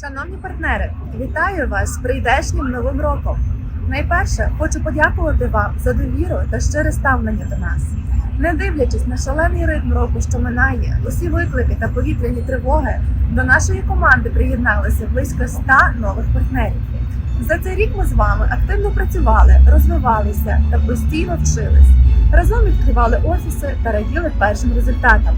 Шановні партнери, вітаю вас з прийдешнім новим роком. Найперше хочу подякувати вам за довіру та щире ставлення до нас. Не дивлячись на шалений ритм року, що минає, усі виклики та повітряні тривоги, до нашої команди приєдналися близько 100 нових партнерів. За цей рік ми з вами активно працювали, розвивалися та постійно вчились. Разом відкривали офіси та раділи першим результатам.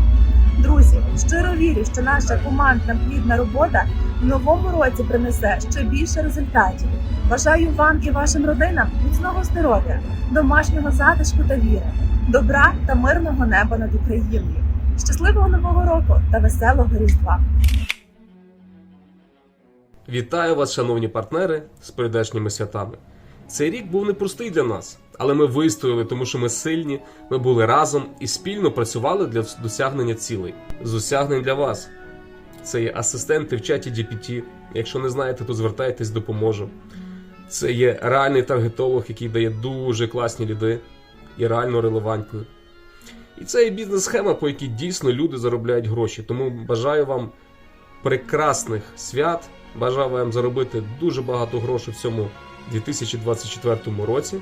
Друзі, щиро вірю, що наша командна плідна робота новому році принесе ще більше результатів. Бажаю вам і вашим родинам міцного здоров'я, домашнього затишку та віри, добра та мирного неба над Україною. Щасливого нового року та веселого різдва! Вітаю вас, шановні партнери, з прийдешніми святами. Цей рік був непростий для нас, але ми вистояли, тому що ми сильні, ми були разом і спільно працювали для досягнення цілей. З досягнень для вас. Це є асистенти в чаті GPT. Якщо не знаєте, то звертайтесь, допоможу. Це є реальний таргетолог, який дає дуже класні ліди і реально релевантні. І це є бізнес-схема, по якій дійсно люди заробляють гроші. Тому бажаю вам прекрасних свят. Бажаю вам заробити дуже багато грошей в цьому 2024 році.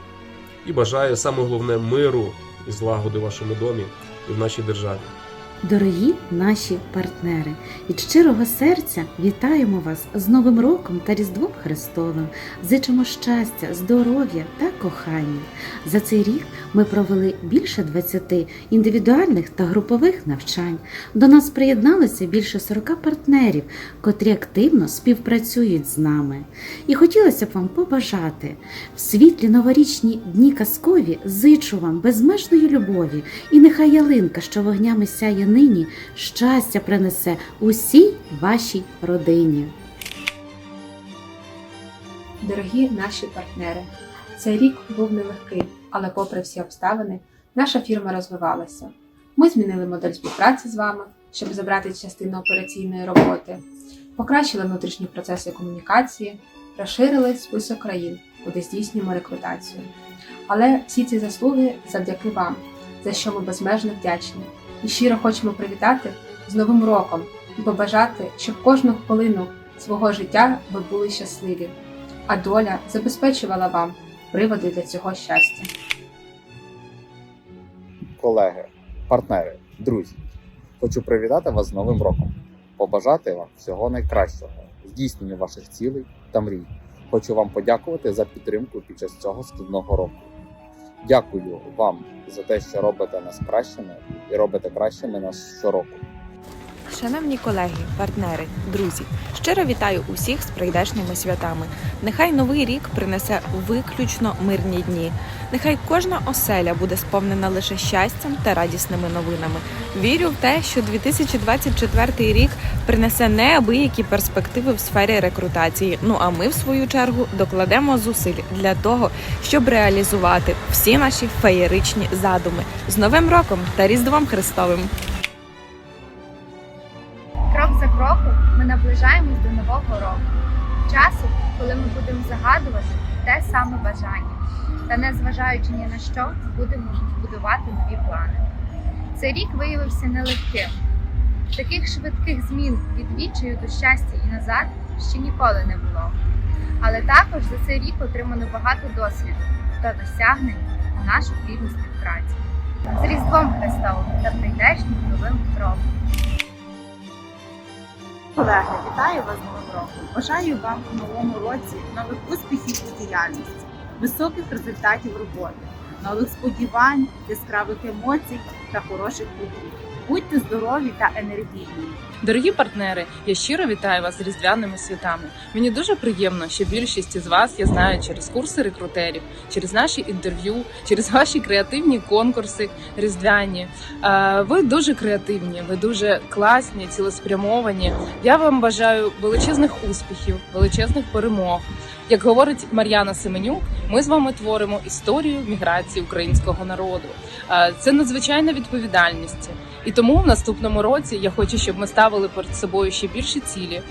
І бажаю саме головне миру і злагоди в вашому домі і в нашій державі. Дорогі наші партнери, від щирого серця вітаємо вас з Новим роком та Різдвом Христовим. Зичимо щастя, здоров'я та кохання. За цей рік ми провели більше 20 індивідуальних та групових навчань. До нас приєдналося більше 40 партнерів, котрі активно співпрацюють з нами. І хотілося б вам побажати в світлі новорічні дні казкові зичу вам безмежної любові, і нехай ялинка, що вогнями сяє нині, щастя принесе усій вашій родині. Дорогі наші партнери, цей рік був нелегкий, але попри всі обставини, наша фірма розвивалася. Ми змінили модель співпраці з вами, щоб забрати частину операційної роботи, покращили внутрішні процеси комунікації, розширили список країн, куди здійснюємо рекрутацію. Але всі ці заслуги завдяки вам, за що ми безмежно вдячні. І щиро хочемо привітати з Новим роком і побажати, щоб кожну хвилину свого життя ви були щасливі а доля забезпечувала вам приводи для цього щастя. колеги, партнери, друзі. Хочу привітати вас з Новим роком, побажати вам всього найкращого, здійснення ваших цілей та мрій. Хочу вам подякувати за підтримку під час цього складного року. Дякую вам за те, що робите нас кращими і робите кращими нас щороку. Шановні колеги, партнери, друзі, щиро вітаю усіх з прийдешніми святами. Нехай новий рік принесе виключно мирні дні. Нехай кожна оселя буде сповнена лише щастям та радісними новинами. Вірю в те, що 2024 рік принесе неабиякі перспективи в сфері рекрутації. Ну а ми, в свою чергу, докладемо зусиль для того, щоб реалізувати всі наші феєричні задуми з Новим роком та Різдвом Христовим. Наближаємось до нового року, часу, коли ми будемо загадувати те саме бажання, та незважаючи ні на що, будемо будувати нові плани. Цей рік виявився нелегким. Таких швидких змін від відчаю до щастя і назад ще ніколи не було. Але також за цей рік отримано багато досвіду та досягнень у нашу плідну співпраці. З Різдвом Христовим та прийдешнім новим роком! Колеги, вітаю вас з Новим роком. Бажаю вам у новому році нових успіхів у діяльності, високих результатів роботи, нових сподівань, яскравих емоцій та хороших плодів. Будьте здорові та енергійні. Дорогі партнери, я щиро вітаю вас з різдвяними святами. Мені дуже приємно, що більшість із вас я знаю через курси рекрутерів, через наші інтерв'ю, через ваші креативні конкурси різдвяні. Ви дуже креативні, ви дуже класні, цілеспрямовані. Я вам бажаю величезних успіхів, величезних перемог. Як говорить Мар'яна Семенюк, ми з вами творимо історію міграції українського народу. Е, Це надзвичайна відповідальність. І тому в наступному році я хочу, щоб ми ставили перед собою ще більші цілі,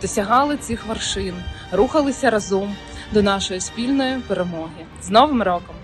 досягали цих вершин, рухалися разом до нашої спільної перемоги. З Новим роком!